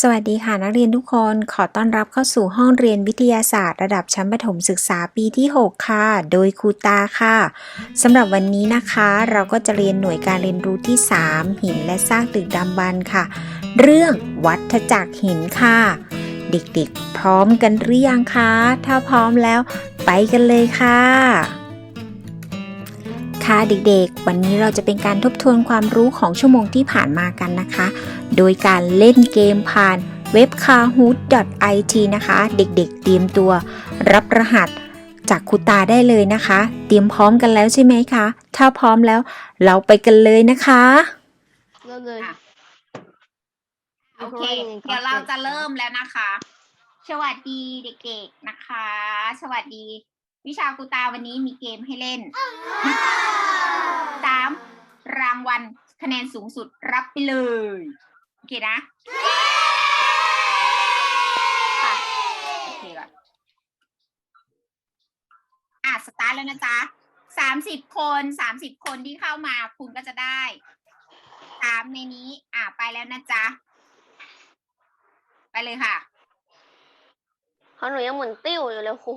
สวัสดีค่ะนักเรียนทุกคนขอต้อนรับเข้าสู่ห้องเรียนวิทยาศาสตร์ ระดับชั้นประถมศึกษาปีที่ 6 ค่ะ โดยครูตาค่ะสำหรับวันนี้นะคะ เราก็จะเรียนหน่วยการเรียนรู้ที่ 3 หินและซากดึกดำบรรพ์ค่ะ เรื่องวัฏจักรหินค่ะ เด็กๆ พร้อมกันหรือยังคะ ถ้าพร้อมแล้วไปกันเลยค่ะค่ะเด็กๆ วันนี้เราจะเป็นการทบทวนความรู้ของชั่วโมงที่ผ่านมากันนะคะ โดยการเล่นเกมผ่านเว็บ kahoot.it นะคะ เด็กๆ เตรียมตัวรับรหัสจากครูตาได้เลยนะคะ เตรียมพร้อมกันแล้วใช่ไหมคะ ถ้าพร้อมแล้วเราไปกันเลยนะคะเริ่มเลยอะโอเค เดี๋ยวเราจะเริ่มแล้วนะคะ สวัสดีเด็กๆนะคะ สวัสดี วิชาครูตาวันนี้มีเกมให้เล่นสามรางวัลคะแนนสูงสุดรับไปเลย โอเคนะค่ะโอเคก่อนอะสตาร์ทแล้วนะจ๊ะสามสิบคนสามสิบคนที่เข้ามาคุณก็จะได้สามในนี้ อะไปแล้วนะจ๊ะ ไปเลยค่ะ เขาหนูยังหมุนติ้วอยู่เลยครู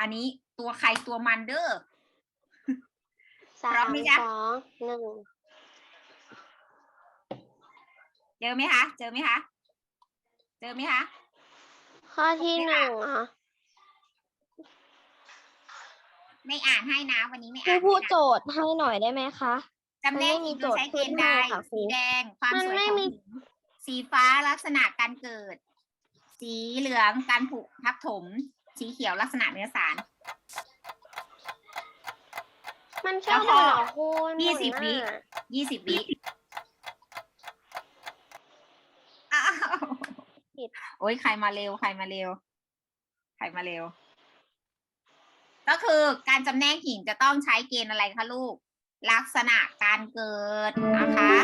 อันนี้ตัวใครตัวมันเด้อสาพร้อมมไหมจ๊ะ สองหนึ่ง เจอไหมคะ เจอไหมคะ เจอไหมคะ ข้อที่หนึ่งเหรอไม่อ่านให้นะวันนี้ไม่ครูอ่านพูดให้โจนะทย์ให้หน่อยได้ไหมคะ จำแนกมันไม่มีหินโดยใช้เกณฑ์ใดโจทย์ขึ้นให้ค่ะครูสีแดงความมันสวยไม่ของมีหินสีฟ้าลักษณะการเกิด สีเหลืองการผุทับถม สีเขียวลักษณะเนื้อสาร มันชอบแล้วก็เหรอครูหมุนยี่สิบวิน่ะยี่สิบวิอ้าว โอ้ยใครมาเร็วใครมาเร็วใครมาเร็ว ก็คือการจำแนกหินจะต้องใช้เกณฑ์อะไรคะลูก ลักษณะการเกิดนะคะ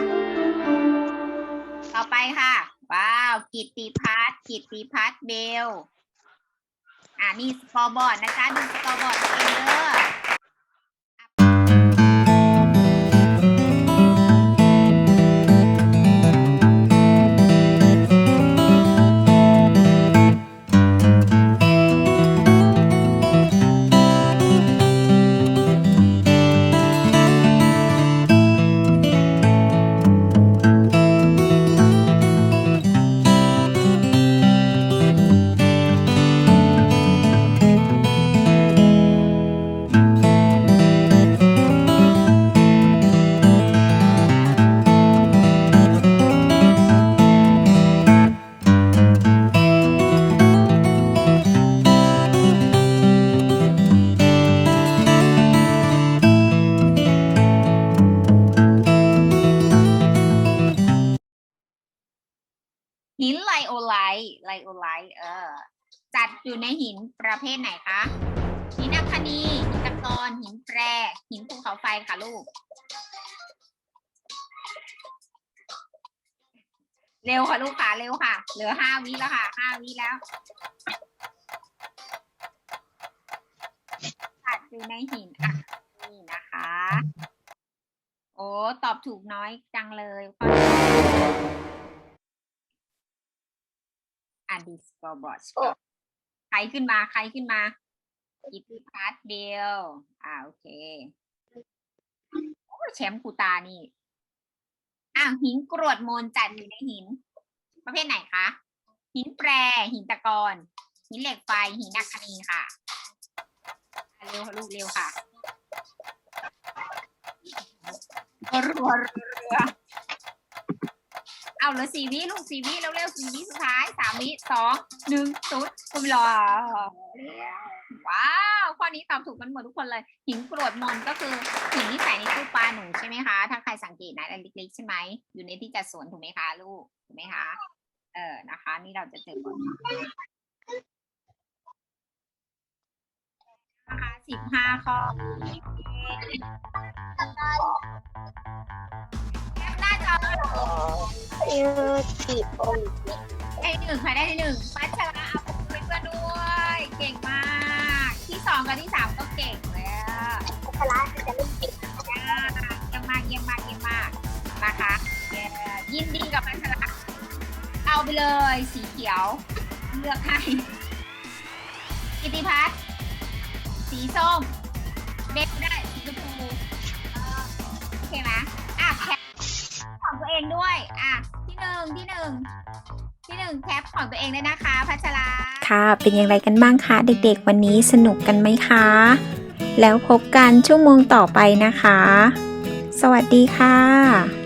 ต่อไปค่ะ ว้าว กิตติพัฒน์กิตติพัฒน์เบล อ่านี่สกอร์บอร์ดนะคะดูสกอร์บอร์ดตัวเองเด้อ หินไลโอไลท์ไลโอไลท์เออ จัดอยู่ในหินประเภทไหนคะหินอัคนีหินตะกอนหินแปร หินภูเขาไฟค่ะลูก เร็วค่ะลูกค่ะเร็วค่ะ เหลือห้าวิแล้วค่ะห้าวิแล้วจัดอยู่ในหินอัคนีนะคะ โอ้ตอบถูกน้อยจังเลย ข้อนี้อะดิสกอร์บอร์ดใครขึ้นมาใครขึ้นมากิตติพัฒน์เดียว อ่าโอเคโอ้ยแชมป์กูตานี่อ้าวหินกรวดมนจัดอยู่ในหิน ประเภทไหนคะ หินแปร หินตะกอนหินเหล็กไฟ หินอัคคนีค่ะอะ เร็วค่ะลูกเร็วค่ะรัวเรือ เอาเหลือสี่วิลูกสี่วิเร็วๆสี่วิสุดท้ายสามวิสองหนึ่งศูนย์คุณรอว้าวข้อนี้ตอบถูกกันหมดทุกคนเลย หินกรวดมนก็คือหินที่ใส่ในตู้ปลาหนูใช่ไหมคะ ถ้าใครสังเกตนะอันเล็กๆใช่ไหมอยู่ในที่จัดสวนถูกไหมคะลูกถูกไหมคะเออนะคะ นี่เราจะเจอคนนะคะสิบห้าข้อ เออจีบอได้หนึ่งใครได้ที่หนึ่งปัชราเอาไปเพื่อนด้วย เก่งมาก ที่สองกับที่สามก็เก่งแล้วพละจะไม่ติดเยี่ยมมากเยี่ยมมากเยี่ยมมากนะคะยินดีกับพัชระเอาไปเลยสีเขียว เลือกให้กิติพัฒน์สีส้ม งที่หนึ่งแคปของตัวเองด้วยนะคะ พัชราค่ะ เป็นอย่างไรกันบ้างคะเด็กๆ วันนี้สนุกกันไหมคะ แล้วพบกันชั่วโมงต่อไปนะคะ สวัสดีค่ะ